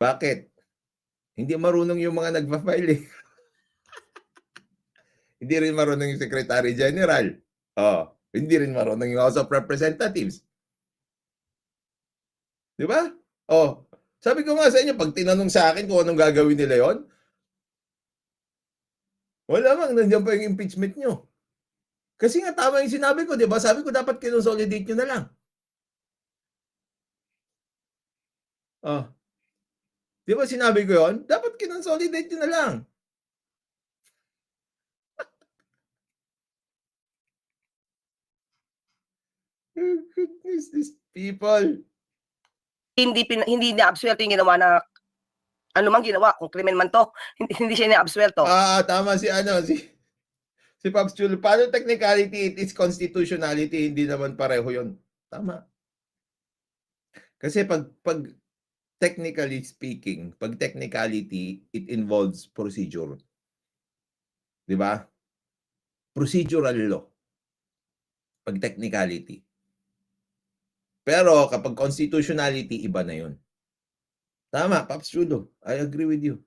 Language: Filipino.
Bakit? Hindi marunong yung mga nagfa-file, eh. Hindi rin marunong yung Secretary General. Oh, hindi rin marunong yung House of Representatives. 'Di ba? Oh, sabi ko nga sa inyo, pag tinanong sa akin kung anong gagawin nila yon, wala mang, nandiyan pa yung impeachment nyo. Kasi nga tama yung sinabi ko, di ba? Sabi ko dapat kinonsolidate nyo na lang. Oh. Di ba sinabi ko yon? Dapat kinonsolidate nyo na lang. Oh, goodness, these people. Hindi pin, hindi na absuelto yung ginawa na ano man ginawa, kung krimen man to, hindi, hindi siya na-absuelto. Ah, tama si ano, si si Pops Chulo. Paano technicality it is constitutionality, hindi naman pareho 'yon. Tama. Kasi pag pag technically speaking, pag technicality, it involves procedure. 'Di ba? Procedural law. Pag technicality. Pero kapag constitutionality, iba na 'yon. Tama, Pops Chulo. I agree with you.